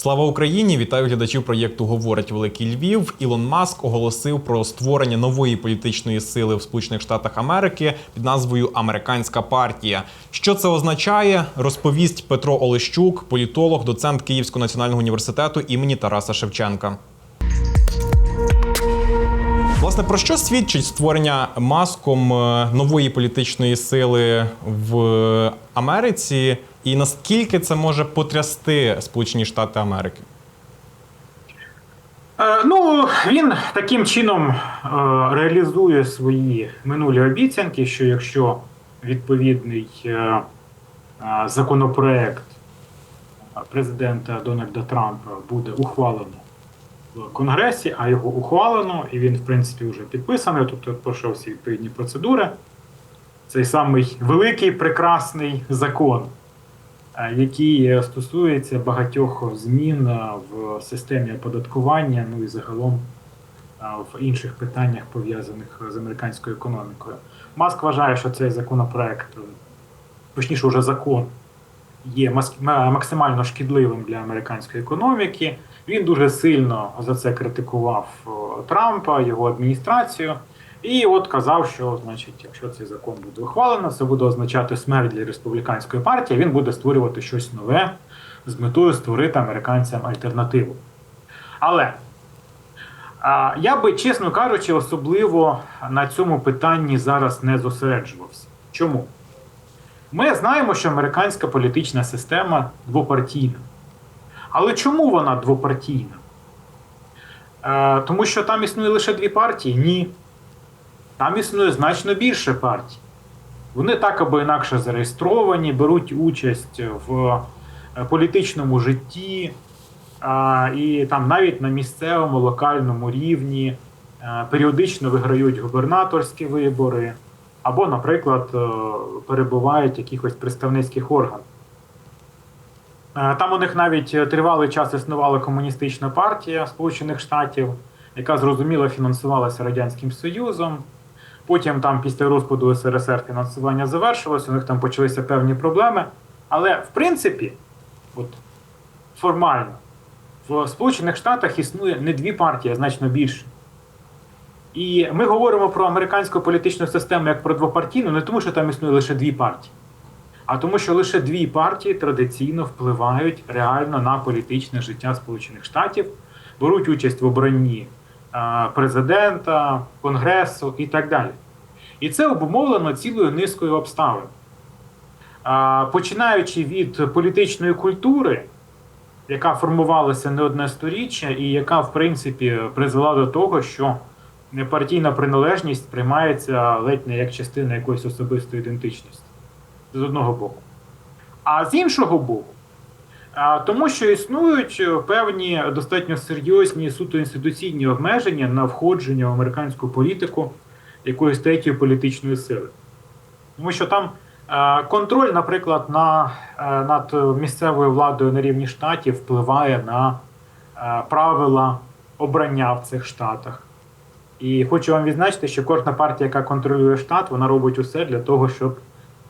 Слава Україні! Вітаю глядачів проєкту Говорить Великий Львів. Ілон Маск оголосив про створення нової політичної сили в Сполучених Штатах Америки під назвою Американська партія. Що це означає? Розповість Петро Олещук, політолог, доцент Київського національного університету імені Тараса Шевченка. Власне, про що свідчить створення маском е, нової політичної сили в Америці, і наскільки це може потрясти Сполучені Штати Америки? Е, Ну, він таким чином е, реалізує свої минулі обіцянки, що якщо відповідний е, законопроект президента Дональда Трампа буде ухвалено в Конгресі, а його ухвалено, і він, в принципі, вже підписаний, тобто пройшов всі відповідні процедури. Цей самий великий прекрасний закон, який е, стосується багатьох змін е, в системі оподаткування, ну і загалом е, в інших питаннях, пов'язаних з американською економікою. Маск вважає, що цей законопроект, точніше, вже закон, є максимально шкідливим для американської економіки. Він дуже сильно за це критикував Трампа, його адміністрацію. І от казав, що значить, якщо цей закон буде ухвалено, це буде означати смерть для республіканської партії. Він буде створювати щось нове з метою створити американцям альтернативу. Але а, я би, чесно кажучи, особливо на цьому питанні зараз не зосереджувався. Чому? Ми знаємо, що американська політична система двопартійна. Але чому вона двопартійна? Е, тому що там існує лише дві партії? Ні. Там існує значно більше партій. Вони так або інакше зареєстровані, беруть участь в е, політичному житті, а, і там навіть на місцевому локальному рівні е, періодично виграють губернаторські вибори, або, наприклад, е, перебувають якихось представницьких органах. Е, Там у них навіть тривалий час існувала комуністична партія Сполучених Штатів, яка зрозуміло фінансувалася Радянським Союзом. Потім там після розпаду СРСР фінансування завершилось, у них там почалися певні проблеми. Але в принципі, от формально, в Сполучених Штатах існує не дві партії, а значно більше. І ми говоримо про американську політичну систему як про двопартійну, не тому, що там існує лише дві партії, а тому, що лише дві партії традиційно впливають реально на політичне життя Сполучених Штатів, беруть участь в обранні президента, конгресу і так далі. І це обумовлено цілою низкою обставин. Починаючи від політичної культури, яка формувалася не одне сторіччя, і яка, в принципі, призвела до того, що партійна приналежність приймається ледь не як частина якоїсь особистої ідентичності з одного боку. А з іншого боку, тому що існують певні достатньо серйозні суто інституційні обмеження на входження в американську політику якоїсь третьої політичної сили. Тому що там е, контроль, наприклад, на, е, над місцевою владою на рівні штатів впливає на е, правила обрання в цих штатах. І хочу вам відзначити, що кожна партія, яка контролює штат, вона робить усе для того, щоб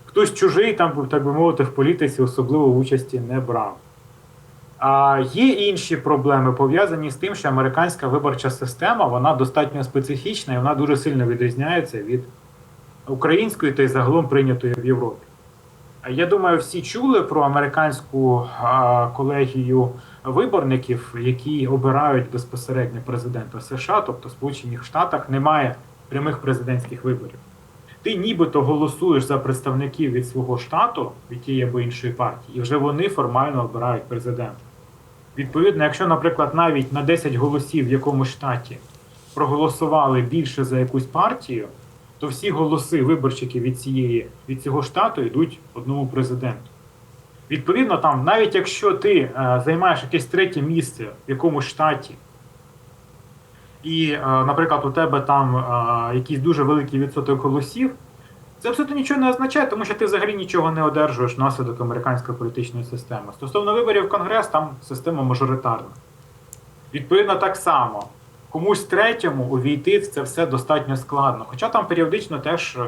хтось чужий, там, так би мовити, в політиці особливо участі не брав. А є інші проблеми пов'язані з тим, що американська виборча система вона достатньо специфічна і вона дуже сильно відрізняється від української та й загалом прийнятої в Європі. Я думаю, всі чули про американську а, колегію виборників, які обирають безпосередньо президента США, тобто в Сполучених Штатах немає прямих президентських виборів. Ти нібито голосуєш за представників від свого штату, від тієї або іншої партії, і вже вони формально обирають президента. Відповідно, якщо, наприклад, навіть на 10 голосів в якомусь штаті проголосували більше за якусь партію, то всі голоси виборчиків від цієї від цього штату йдуть одному президенту. Відповідно, там, навіть якщо ти е, займаєш якесь третє місце в якомусь штаті, і, е, наприклад, у тебе там е, якийсь дуже великий відсоток голосів, це абсолютно нічого не означає, тому що ти взагалі нічого не одержуєш внаслідок американської політичної системи. Стосовно виборів в Конгрес, там система мажоритарна. Відповідно, так само. Комусь третьому увійти в це все достатньо складно. Хоча там періодично теж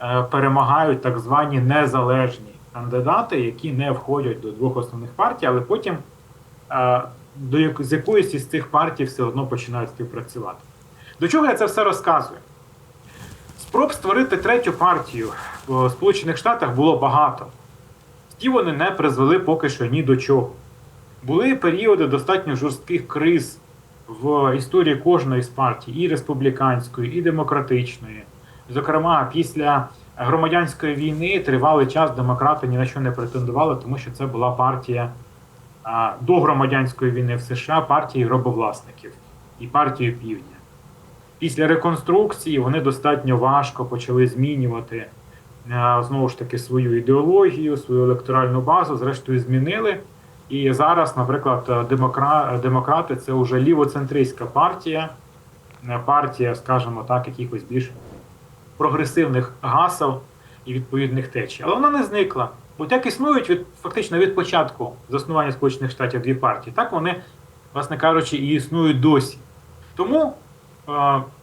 е, перемагають так звані незалежні кандидати, які не входять до двох основних партій, але потім е, до з якоюсь із цих партій все одно починають співпрацювати. До чого я це все розказую? Спроб створити третю партію в Сполучених Штатах було багато. Ті вони не призвели поки що ні до чого. Були періоди достатньо жорстких криз в історії кожної з партій, і республіканської, і демократичної. Зокрема, після громадянської війни тривалий час демократи ні на що не претендували, тому що це була партія до громадянської війни в США партії робовласників і партії Півдня. Після реконструкції вони достатньо важко почали змінювати е, знову ж таки свою ідеологію, свою електоральну базу, зрештою змінили. І зараз, наприклад, демократи це вже лівоцентристська партія, е, партія, скажімо так, якихось більш прогресивних гасел і відповідних течій. Але вона не зникла. Бо так існують від фактично від початку заснування Сполучених Штатів дві партії, так вони, власне кажучи, і існують досі. Тому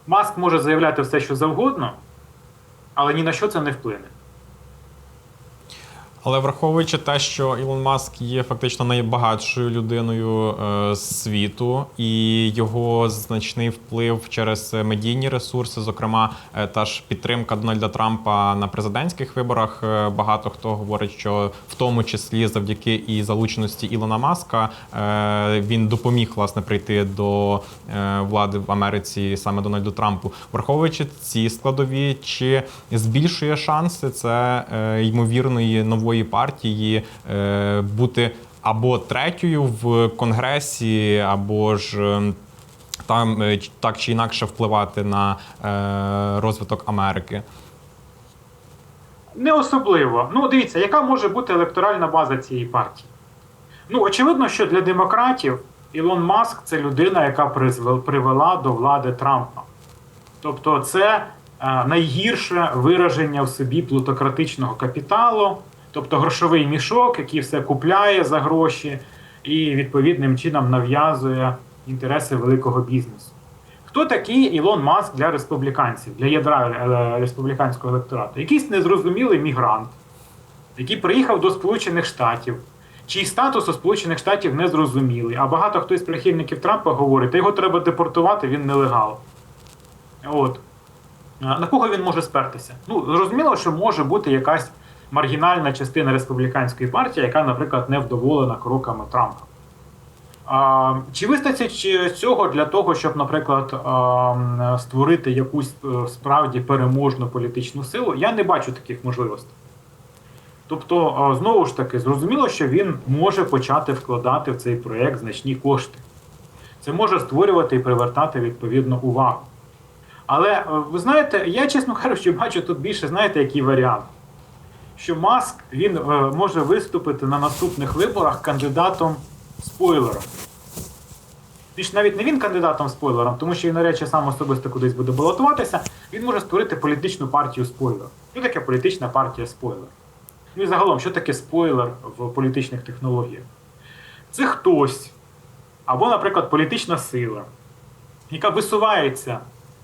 Маск може заявляти все, що завгодно, але ні на що це не вплине. Але враховуючи те, що Ілон Маск є фактично найбагатшою людиною е, світу, і його значний вплив через медійні ресурси, зокрема, е, та ж підтримка Дональда Трампа на президентських виборах. е, багато хто говорить, що в тому числі завдяки і залученості Ілона Маска він допоміг власне прийти до влади в Америці саме Дональду Трампу. Враховуючи ці складові, чи збільшує шанси це ймовірної нової партії е, бути або третьою в конгресі, або ж е, там е, так чи інакше впливати на розвиток Америки. Не особливо. Ну, дивіться, яка може бути електоральна база цієї партії? Ну, очевидно, що для демократів Ілон Маск це людина, яка привела до влади Трампа. Тобто, це найгірше вираження в собі плутократичного капіталу, тобто грошовий мішок, який все купляє за гроші і відповідним чином нав'язує інтереси великого бізнесу. Хто такий Ілон Маск для республіканців, для ядра е, республіканського електорату? Якийсь незрозумілий мігрант, який приїхав до Сполучених Штатів, чий статус у Сполучених Штатів не зрозумілий. А багато хто із прихильників Трампа говорить, його треба депортувати, він нелегал. От. На кого він може спертися? Ну, зрозуміло, що може бути якась маргінальна частина республіканської партії, яка, наприклад, не вдоволена кроками Трампа. Чи вистачить цього для того, щоб, наприклад, створити якусь е, справді переможну політичну силу? Я не бачу таких можливостей. Тобто, знову ж таки, зрозуміло, що він може почати вкладати в цей проєкт значні кошти. Це може створювати і привертати відповідну увагу. Але е, ви знаєте, я, чесно кажучи, бачу тут більше, знаєте, який варіант. Що Маск він е, може виступити на наступних виборах кандидатом спойлером. Більш навіть не він кандидатом спойлером, тому що він навряд чи сам особисто кудись буде балотуватися. Він може створити політичну партію спойлер. Що таке політична партія спойлер? Ну і загалом, що таке спойлер в політичних технологіях? Це хтось, або, наприклад, політична сила, яка висувається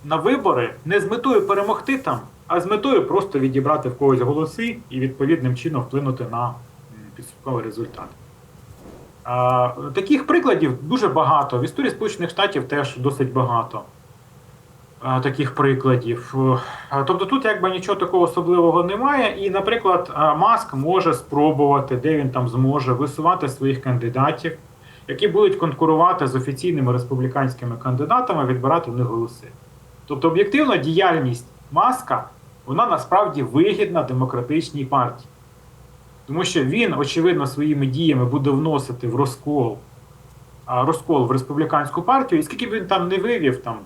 на вибори не з метою перемогти там, а з метою просто відібрати в когось голоси і відповідним чином вплинути на підсумковий результат. Таких прикладів дуже багато. В історії Сполучених Штатів теж досить багато таких прикладів. Тобто тут якби нічого такого особливого немає. І, наприклад, Маск може спробувати, де він там зможе висувати своїх кандидатів, які будуть конкурувати з офіційними республіканськими кандидатами, відбирати в них голоси. Тобто, об'єктивно, діяльність Маска вона насправді вигідна демократичній партії. Тому що він, очевидно, своїми діями буде вносити в розкол, розкол в республіканську партію, і скільки б він там не вивів, там,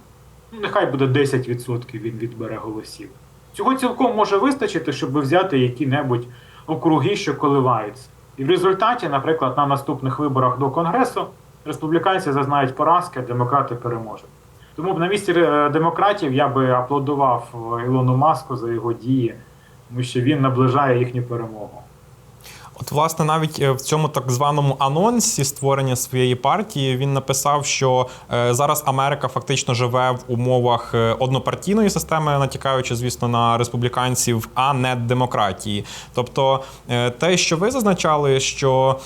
ну, нехай буде 10% він відбере голосів. Цього цілком може вистачити, щоб взяти які-небудь округи, що коливаються. І в результаті, наприклад, на наступних виборах до Конгресу республіканці зазнають поразки, а демократи переможуть. Тому б на місці е, демократів я би аплодував е, Ілону Маску за його дії, тому що він наближає їхню перемогу. От, власне, навіть е, в цьому так званому анонсі створення своєї партії він написав, що зараз Америка фактично живе в умовах однопартійної системи, натякаючи, звісно, на республіканців, а не демократії. Тобто, те, що ви зазначали, що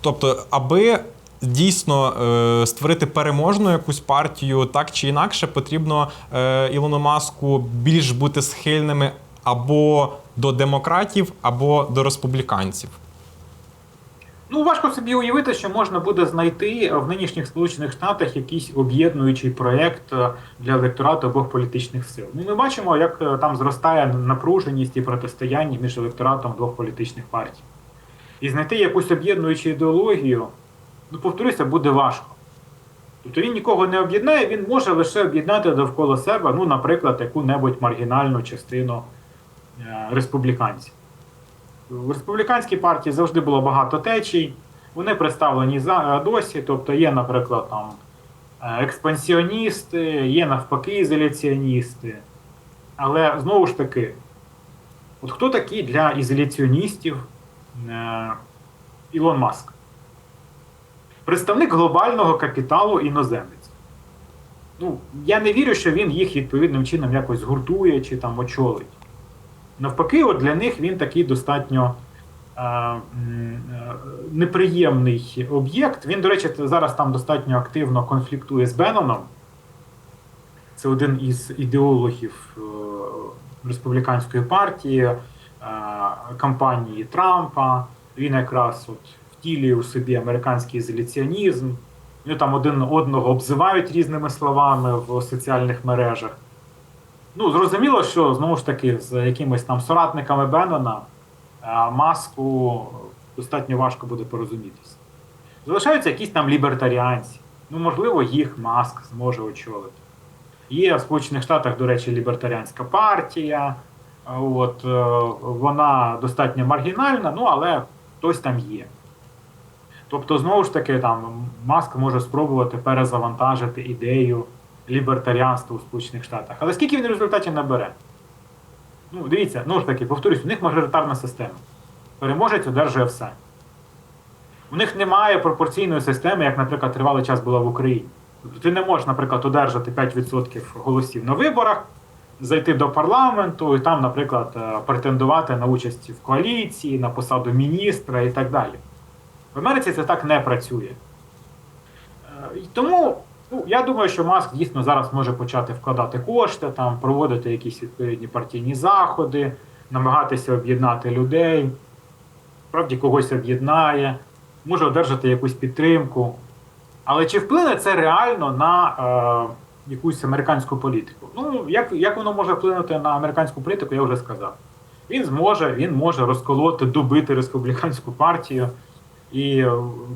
тобто, аби дійсно е, створити переможну якусь партію, так чи інакше, потрібно е, Ілону Маску більш бути схильними або до демократів, або до республіканців. Ну, важко собі уявити, що можна буде знайти в нинішніх Сполучених Штатах якийсь об'єднуючий проєкт е, для електорату обох політичних сил. Ну, ми бачимо, як там зростає напруженість і протистояння між електоратом двох політичних партій. І знайти якусь об'єднуючу ідеологію, ну, повторюся, буде важко. Тобто він нікого не об'єднає, він може лише об'єднати довкола себе, ну, наприклад, яку-небудь маргінальну частину е, республіканців. В республіканській партії завжди було багато течій. Вони представлені е, досі. Тобто є, наприклад, там е, експансіоністи, є навпаки ізоляціоністи. Але знову ж таки, от хто такий для ізоляціоністів Ілон Маск? Представник глобального капіталу іноземець. Ну, я не вірю, що він їх відповідним чином якось згуртує чи там очолить. Навпаки, от для них він такий достатньо е, е, неприємний об'єкт. Він, до речі, зараз там достатньо активно конфліктує з Бенноном. Це один із ідеологів е, республіканської партії, е, кампанії Трампа. Він якраз от втілює у собі американський ізоляціонізм. Вони там один одного обзивають різними словами в соціальних мережах. Ну, зрозуміло, що знову ж таки з якимись там соратниками Беннона е, маску достатньо важко буде порозумітися. Залишаються якісь там лібертаріанці. Ну, можливо, їх маск зможе очолити. Є в Сполучених Штатах, до речі, лібертаріанська партія. От, е, вона достатньо маргінальна, ну але хтось там є. Тобто, знову ж таки, там Маск може спробувати перезавантажити ідею лібертаріанства у Сполучених Штатах. Але скільки він в результаті набере? Ну, дивіться, ну ж таки, повторюсь, у них мажоритарна система. Переможець одержує все. У них немає пропорційної системи, як, наприклад, тривалий час була в Україні. Тобто ти не можеш, наприклад, одержати 5% голосів на виборах, зайти до парламенту і там, наприклад, е, претендувати на участь в коаліції, на посаду міністра і так далі. В Америці це так не працює. Е, Тому ну, я думаю, що Маск дійсно зараз може почати вкладати кошти, там, проводити якісь відповідні партійні заходи, намагатися об'єднати людей, справді когось об'єднає, може одержати якусь підтримку. Але чи вплине це реально на е, якусь американську політику? Ну, як, як воно може вплинути на американську політику, я вже сказав. Він зможе, він може розколоти, добити республіканську партію і е,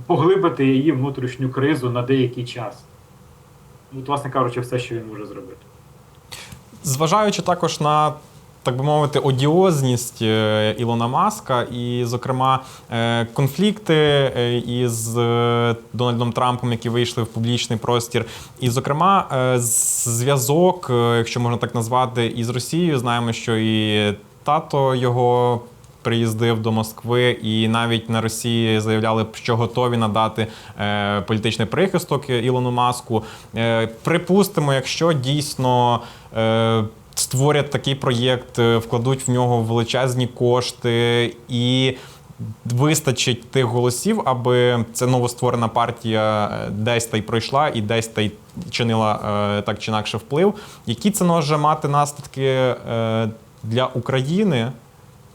поглибити її внутрішню кризу на деякий час. От, власне кажучи, все, що він може зробити. Зважаючи також на. Так би мовити, одіозність е, Ілона Маска, і, зокрема, е, конфлікти із Дональдом Трампом, які вийшли в публічний простір, і, зокрема, зв'язок, якщо можна так назвати, із Росією. Знаємо, що і тато його приїздив до Москви, і навіть на Росії заявляли, що готові надати е, політичний прихисток Ілону Маску. Е, припустимо, якщо дійсно. Е, Створять такий проєкт, вкладуть в нього величезні кошти і вистачить тих голосів, аби ця новостворена партія десь та й пройшла і десь та й чинила так чи інакше вплив. Які це може мати наслідки для України?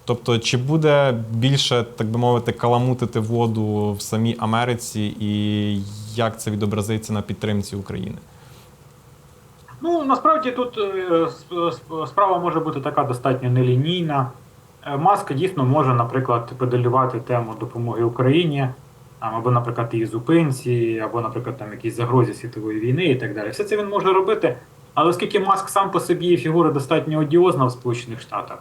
Тобто, чи буде більше, так би мовити, каламутити воду в самій Америці, і як це відобразиться на підтримці України? Ну, насправді тут е, сп- сп- справа може бути така достатньо нелінійна. Е, Маск дійсно може, наприклад, педалювати тему допомоги Україні, або, наприклад, її зупинці, або, наприклад, там якісь загрозі світової війни і так далі. Все це він може робити. Але оскільки Маск сам по собі фігура достатньо одіозна в Сполучених Штатах,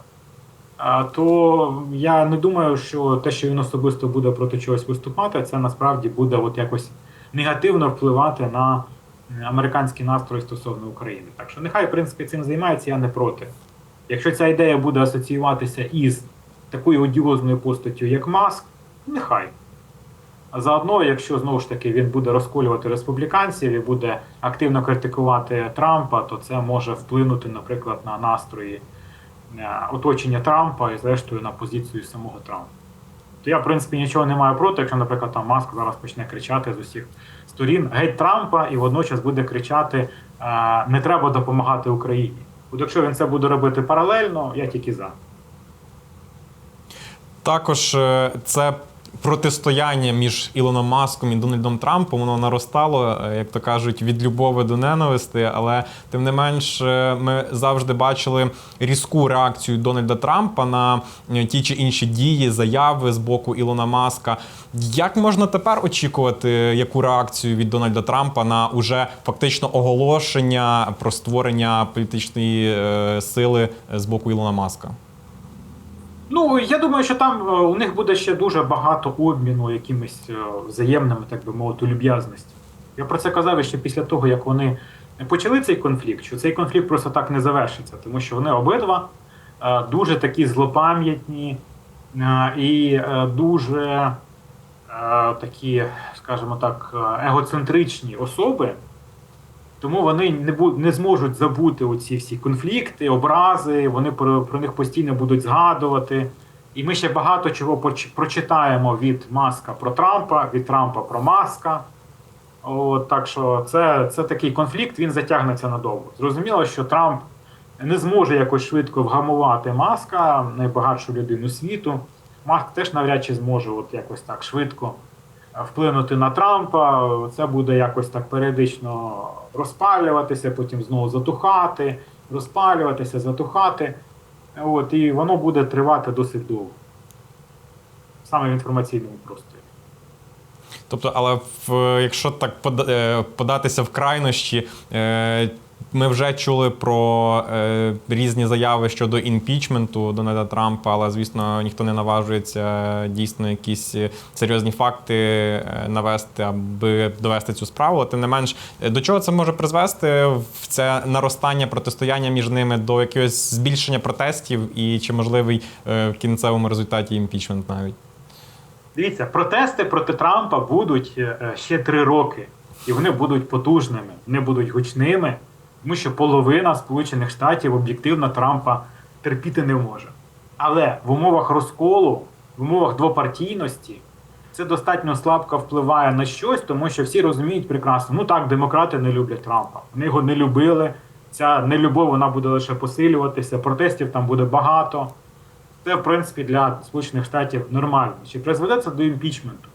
то я не думаю, що те, що він особисто буде проти чогось виступати, це насправді буде от якось негативно впливати на американські настрої стосовно України. Так що нехай, в принципі, цим займається, я не проти. Якщо ця ідея буде асоціюватися із такою одіозною постаттю, як Маск, нехай. А заодно, якщо знову ж таки він буде розколювати республіканців і буде активно критикувати Трампа, то це може вплинути, наприклад, на настрої оточення Трампа і, зрештою, на позицію самого Трампа. То я, в принципі, нічого не маю проти, якщо, наприклад, там Маск зараз почне кричати з усіх сторін геть Трампа і водночас буде кричати е, не треба допомагати Україні. От якщо він це буде робити паралельно, я тільки за. Також е, це протистояння між Ілоном Маском і Дональдом Трампом воно наростало, е, як то кажуть, від любові до ненависти. Але тим не менш, е, ми завжди бачили різку реакцію Дональда Трампа на е, ті чи інші дії, заяви з боку Ілона Маска. Як можна тепер очікувати яку реакцію від Дональда Трампа на уже фактично оголошення про створення політичної сили з боку Ілона Маска? Ну, я думаю, що там е, у них буде ще дуже багато обміну якимись е, взаємними, так би мовити, люб'язності. Я про це казав ще після того, як вони почали цей конфлікт, що цей конфлікт просто так не завершиться, тому що вони обидва е, дуже такі злопам'ятні і дуже такі, скажімо так, егоцентричні особи. Тому вони не не зможуть забути оці всі конфлікти, образи. Вони про, про них постійно будуть згадувати. І ми ще багато чого прочитаємо від Маска про Трампа, від Трампа про Маска. От, так що це, це такий конфлікт, він затягнеться надовго. Зрозуміло, що Трамп не зможе якось швидко вгамувати Маска, найбагатшу людину світу. Маск теж навряд чи зможе от якось так швидко вплинути на Трампа. Це буде якось так періодично розпалюватися, потім знову затухати, розпалюватися, затухати. От, і воно буде тривати досить довго. Саме в інформаційному просторі. Тобто, але в, якщо так е, податися в крайнощі, е, ми вже чули про е, різні заяви щодо імпічменту Дональда Трампа, але звісно ніхто не наважується дійсно якісь е, серйозні факти е, навести, аби довести цю справу. Тим не менш, е, до чого це може призвести в це наростання протистояння між ними до якогось збільшення протестів і чи можливий е, в кінцевому результаті імпічмент навіть? Дивіться, протести проти Трампа будуть е, ще три роки, і вони будуть потужними, вони будуть гучними, тому що половина Сполучених Штатів об'єктивно Трампа терпіти не може. Але в умовах розколу, в умовах двопартійності, це достатньо слабко впливає на щось, тому що всі розуміють прекрасно, ну так, демократи не люблять Трампа. Вони його не любили. Ця нелюбов вона буде лише посилюватися, протестів там буде багато. Це, в принципі, для Сполучених Штатів нормально. Чи призведе це до імпічменту?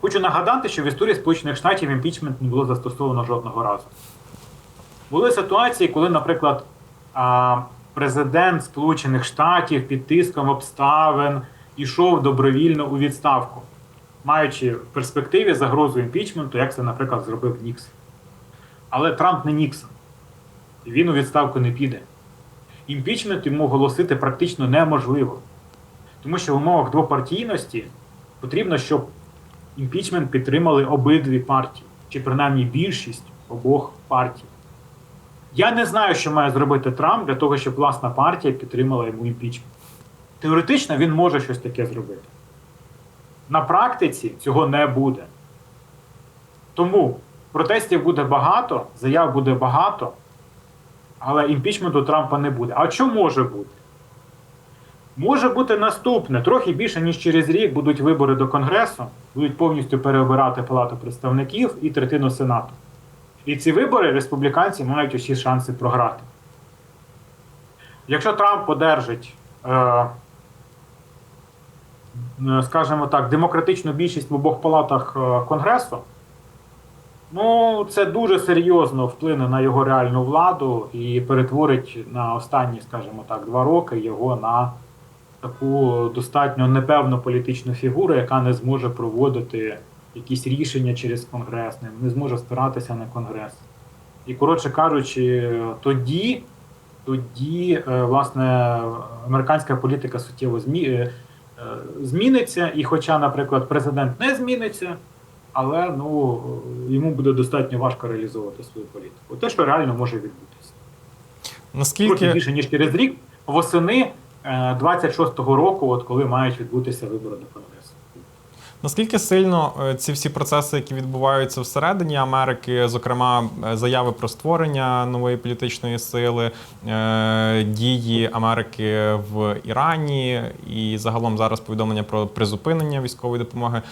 Хочу нагадати, що в історії Сполучених Штатів імпічмент не було застосовано жодного разу. Були ситуації, коли, наприклад, президент Сполучених Штатів під тиском обставин йшов добровільно у відставку, маючи в перспективі загрозу імпічменту, як це, наприклад, зробив Ніксон. Але Трамп не Ніксон. Він у відставку не піде імпічмент йому оголосити практично неможливо. Тому що в умовах двопартійності потрібно, щоб імпічмент підтримали обидві партії, чи принаймні більшість обох партій. Я не знаю, що має зробити Трамп для того, щоб власна партія підтримала йому імпічмент. Теоретично він може щось таке зробити. На практиці цього не буде. Тому протестів буде багато, заяв буде багато, але імпічменту Трампа не буде. А що може бути? Може бути наступне: трохи більше, ніж через рік будуть вибори до Конгресу, будуть повністю переобирати Палату представників і третину Сенату. І ці вибори республіканці мають усі шанси програти. Якщо Трамп подержить, е, е, скажімо так, демократичну більшість в обох палатах е, Конгресу, Ну, це дуже серйозно вплине на його реальну владу і перетворить на останні, скажімо так, два роки його на таку достатньо непевну політичну фігуру, яка не зможе проводити якісь рішення через Конгрес, не- зможе спиратися на Конгрес. І, коротше кажучи, тоді, тоді е, власне, американська політика суттєво змі... е, е, зміниться, і хоча, наприклад, президент не зміниться, але ну, йому буде достатньо важко реалізовувати свою політику. Те, що реально може відбутися. Трохи Наскільки більше, ніж через рік, восени е, 26-го року, от коли мають відбутися вибори до Конгресу. Наскільки сильно е, ці всі процеси, які відбуваються всередині Америки, зокрема е, заяви про створення нової політичної сили, е, дії Америки в Ірані і загалом зараз повідомлення про призупинення військової допомоги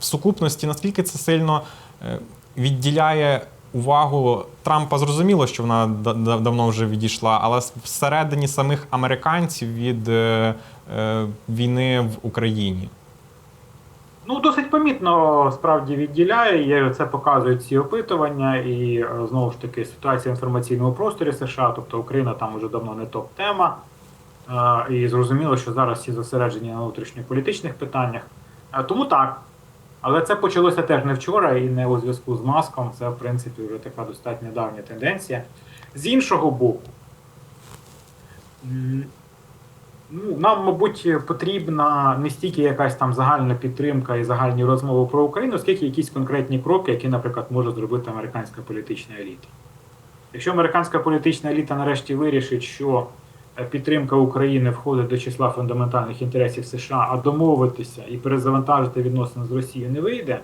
в сукупності, наскільки це сильно відділяє увагу Трампа? Зрозуміло, що вона да- да- давно вже відійшла, але всередині самих американців від війни в Україні. Ну, досить помітно справді відділяє. і Це показують ці опитування, і е, знову ж таки ситуація в інформаційному просторі США, тобто Україна там уже давно не топ-тема. Е, І зрозуміло, що зараз всі зосереджені на внутрішньополітичних питаннях. Е, Тому так. Але це почалося теж не вчора і не у зв'язку з маском. Це, в принципі, вже така достатньо давня тенденція. З іншого боку, Ну, нам, мабуть, потрібна не стільки якась там загальна підтримка і загальні розмови про Україну, скільки якісь конкретні кроки, які, наприклад, може зробити американська політична еліта. Якщо американська політична еліта нарешті вирішить, що е, підтримка України входить до числа фундаментальних інтересів США, а домовитися і перезавантажити відносини з Росією не вийде,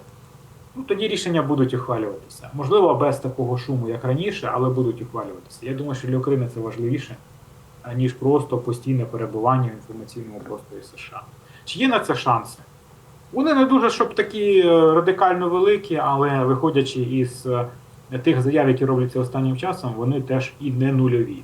ну тоді рішення будуть ухвалюватися. Можливо, без такого шуму, як раніше, але будуть ухвалюватися. Я думаю, що для України це важливіше ніж просто постійне перебування в інформаційному просторі США. Чи є на це шанси? Вони не дуже щоб такі е, радикально великі, але виходячи із е, тих заяв, які робляться останнім часом, вони теж і не нульові.